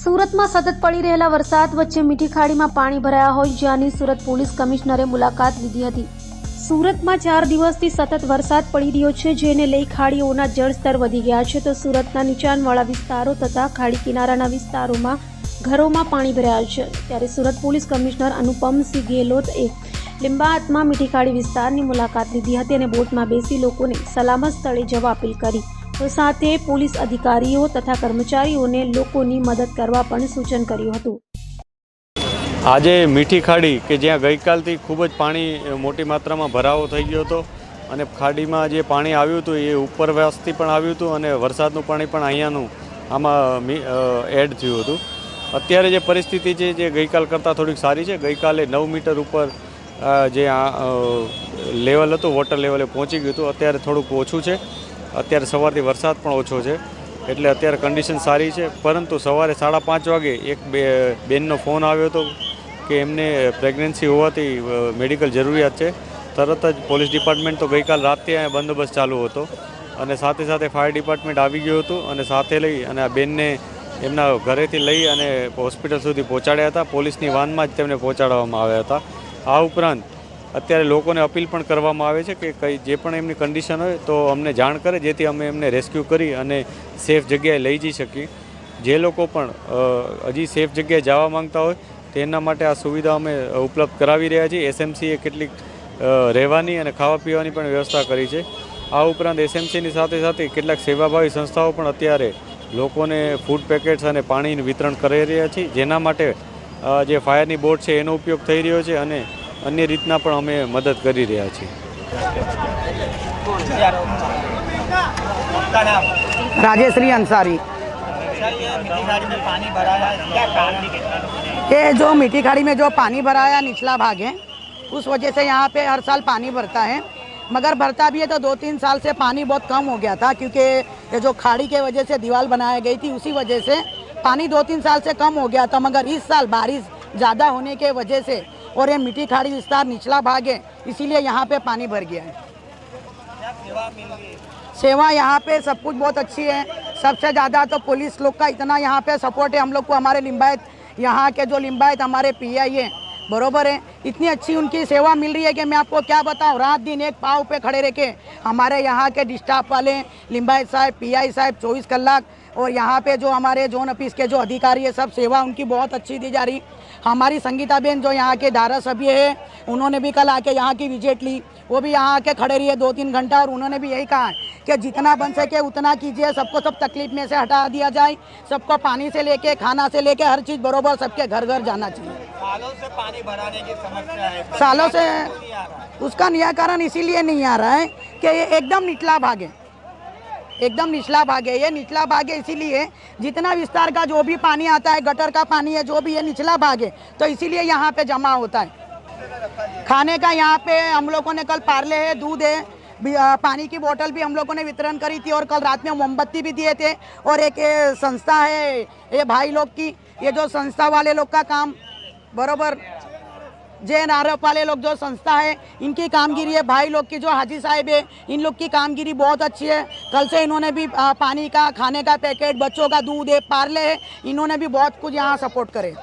સુરતમાં સતત પડી રહેલા વરસાદ વચ્ચે મીઠી ખાડીમાં પાણી ભરાયા હોય જ્યાંની સુરત પોલીસ કમિશનરે મુલાકાત લીધી હતી. સુરતમાં ચાર દિવસથી સતત વરસાદ પડી રહ્યો છે, જેને લઈ ખાડીઓના જળસ્તર વધી ગયા છે. તો સુરતના નીચાણવાળા વિસ્તારો તથા ખાડી કિનારાના વિસ્તારોમાં ઘરોમાં પાણી ભરાયા છે. ત્યારે સુરત પોલીસ કમિશનર અનુપમસિંહ ગેહલોત લિંબાયતમાં મીઠી ખાડી વિસ્તારની મુલાકાત લીધી હતી અને બોટમાં બેસી લોકોને સલામત સ્થળે જવા અપીલ કરી. તો સાથે પોલીસ અધિકારીઓ તથા કર્મચારીઓને લોકોની મદદ કરવા પણ સૂચન કર્યું હતું. આજે મીઠી ખાડી કે જ્યાં ગઈકાલથી ખૂબ જ પાણી મોટી માત્રામાં ભરાવો થઈ ગયો હતો અને ખાડીમાં જે પાણી આવ્યું હતું એ ઉપરવાસથી પણ આવ્યું હતું અને વરસાદનું પાણી પણ અહીંયાનું આમાં એડ થયું હતું. અત્યારે જે પરિસ્થિતિ છે, જે ગઈકાલ કરતાં થોડીક સારી છે. ગઈકાલે નવ મીટર ઉપર જે આ લેવલ હતું વોટર લેવલે પહોંચી ગયું હતું, અત્યારે થોડુંક ઓછું છે. અત્યારે સવારથી વરસાદ પણ ઓછો છે. એટલે અત્યારે કન્ડિશન સારી છે, પરંતુ સવારે સાડા પાંચ વાગે એક બે, બેનનો ફોન આવ્યો હતો કે એમને પ્રેગ્નન્સી હોવાથી મેડિકલ જરૂરિયાત છે. તરત જ પોલીસ ડિપાર્ટમેન્ટ તો ગઈકાલ રાતથી અહીંયા બંદોબસ્ત ચાલુ હતો અને સાથે સાથે ફાયર ડિપાર્ટમેન્ટ આવી ગયું હતું અને સાથે લઈ અને આ બેનને એમના ઘરેથી લઈ અને હોસ્પિટલ સુધી પહોંચાડ્યા હતા. પોલીસની વાનમાં જ તેમને પહોંચાડવામાં આવ્યા હતા. આ ઉપરાંત અત્યારે લોકોને અપીલ પણ કરવામાં આવે છે કે કઈ જે પણ એમની કન્ડિશન હોય તો અમને જાણ કરે, જેથી અમે એમને રેસ્ક્યુ કરી અને સેફ જગ્યાએ લઈ જઈ શકીએ. જે લોકો પણ હજી સેફ જગ્યાએ જવા માંગતા હોય, તેના માટે આ સુવિધા અમે ઉપલબ્ધ કરાવી રહ્યા છીએ. એસએમસીએ કેટલીક રહેવાની અને ખાવા પીવાની પણ વ્યવસ્થા કરી છે. આ ઉપરાંત એસએમસીની સાથે સાથે કેટલાક સેવાભાવી સંસ્થાઓ પણ અત્યારે લોકોને ફૂડ પેકેટ્સ અને પાણીનું વિતરણ કરી રહ્યા છે, જેના માટે જે ફાયરની બોટ છે એનો ઉપયોગ થઈ રહ્યો છે અને અન્ય રીતના પણ અમે મદદ કરી રહ્યા છીએ आपका नाम राजेश्री अंसारी सर ये मिट्टी खाड़ी में पानी भरा है क्या कारण ये जो मीठी खाड़ी में जो पानी भरा है निचला भाग है उस वजह से यहाँ पे हर साल पानी भरता है मगर भरता भी है तो दो तीन साल से पानी बहुत कम हो गया था क्योंकि ये जो खाड़ी के वजह से दीवार बनाई गई थी उसी वजह से पानी दो तीन साल से कम हो गया था, मगर इस साल बारिश ज़्यादा होने के वजह से और ये मिट्टी खाड़ी विस्तार निचला भाग है, इसीलिए यहाँ पे पानी भर गया है। सेवा यहाँ पे सब कुछ बहुत अच्छी है। सबसे ज़्यादा तो पुलिस लोग का इतना यहाँ पे सपोर्ट है, हम लोग को हमारे लिम्बायत यहाँ के जो लिम्बायत हमारे पी आई है बरोबर है? इतनी अच्छी उनकी सेवा मिल रही है कि मैं आपको क्या बताऊँ? रात दिन एक पाव पे खड़े रह के हमारे यहाँ के डिस्टाफ वाले लिम्बायत साहब, पीआई साहब, चौबीस कलाक और यहाँ पे जो हमारे जोन ऑफ़िस के जो अधिकारी है, सब सेवा उनकी बहुत अच्छी दी जा रही। हमारी संगीता बेन जो यहाँ के धारा सभ्य है, उन्होंने भी कल आके यहाँ की विज़िट ली। वो भी यहाँ आके खड़े रही है दो तीन घंटा और उन्होंने भी यही कहा है कि जितना बन सके उतना कीजिए, सबको सब तकलीफ़ में से हटा दिया जाए। सबको पानी से लेके, खाना से लेके, हर चीज़ बरोबर सबके घर घर जाना चाहिए। सालों से पानी भराने की समस्या है। सालों से। उसका निराकरण इसीलिए नहीं आ रहा है कि ये एकदम निचला भाग है। एकदम निचला भाग है ये निचला भाग है इसीलिए जितना विस्तार का जो भी पानी आता है गटर का पानी है जो भी है निचला भाग है तो इसीलिए यहाँ पे जमा होता है। खाने का यहाँ पे हम लोगों ने कल पार्ले है दूध है पानी की बोतल भी हम लोगों ने वितरण करी थी और कल रात में मोमबत्ती भी दिए थे। और एक संस्था है ये भाई लोग की ये जो संस्था वाले लोग का काम बरोबर। आर एफ़ वाले लोग जो संस्था है, इनकी कामगिरी है। भाई लोग की जो हाजी साहब है, इन लोग की कामगिरी बहुत अच्छी है। कल से इन्होंने भी पानी का, खाने का पैकेट, बच्चों का दूध है, पार्ले है। इन्होंने भी बहुत कुछ यहाँ सपोर्ट करे।